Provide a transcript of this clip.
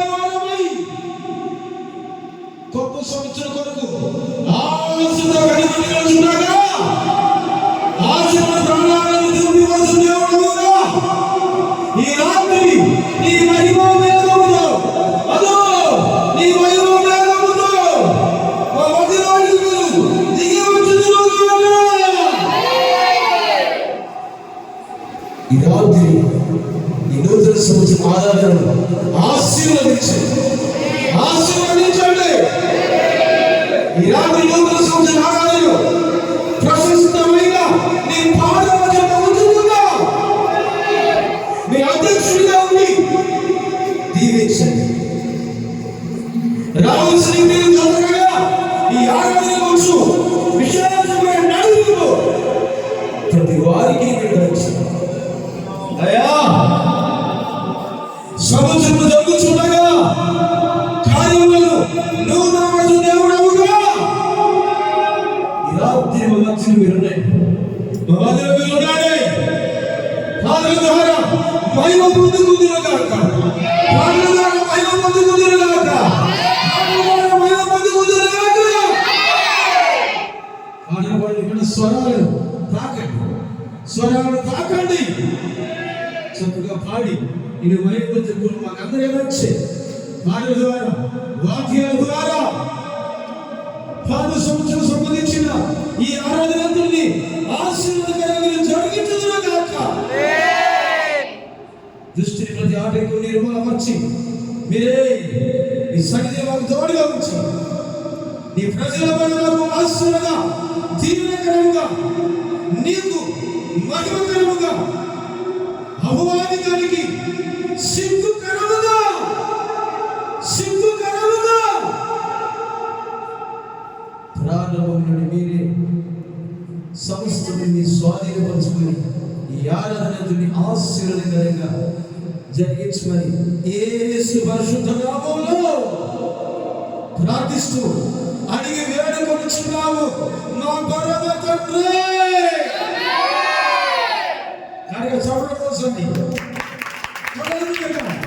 ఉన్నవారమై వారమై కొత్త సంవత్సరం కొరకు ఆశతో కలిగి నిలుచున్నాగా ప్రాణాలను దేవుని వలస దేవుడుగా ఈ రాత్రి నీ మహిమ మేఘముతో అదో నీ మహిమ మేఘముతో మా దిగి ఈ రాత్రి నూతన సంవత్సరం ఆరాధన ఆశీర్వదించండి. ఆశీర్వదించండి. ఇలాంటి నూతన సంవత్సరం ఆరాధన ప్రశస్తమైన నీ పాదవ చెంత ఉంచుకుందా మీ అధ్యక్షుడిగా ఉండి దీవించండి. రావాల్సిన మీరు చదువుగా ఈ ఆరాధన కోసం విశాలమైన నడుగులు ప్రతి వారికి నిర్వహించండి అయ్యా! సంవత్సరం జరుగుతుండగా కార్యములను నువ్వు నమ్మడు దేవుడవుగా ఈ రాత్రి మా మధ్యలో మీరున్నాయి మా మధ్యలో మీరున్నాయి పాటల ద్వారా మహిమ పొందుకుందురుగాక పాటల ద్వారా ద్వారా మహిమ పొందుకుందురుగాక పాటల పాడిన తాకండి. స్వరాలను తాకండి. చక్కగా పాడి. నేను మహిళలు మాకు అందరూ ఏమొచ్చే పాటల ద్వారా వాక్యాల ద్వారా పాద సంవత్సరం సంబంధించిన ఈ ఆరాధనంతుల్ని ఆశీర్వదకరంగా జరిగించుదురు కాక దృష్టిని ప్రతి ఆటకు నిర్మూలమర్చి మీరే ఈ సన్నిధి మాకు తోడుగా ఉంచి. నీ ప్రజల మనకు ఆశ్రయంగా దీవెనకరముగా నీకు మహిమకరముగా అపవాదికానికి సిగ్గు కరముగా సిగ్గు కరముగా ప్రారంభం నుండి మీరే. సమస్తము మీ స్వాధీనపరుచుకొని ఈ ఆరాధనని ఆశీర్వదకరంగా జరిగించమని యేసు పరిశుద్ధ నామములో ప్రార్థిస్తూ అడిగి వేడుకొనుచున్నాము. మా పరమ తండ్రి. కనుక చదవడం కోసం எல்லாரும் கேட்கணும்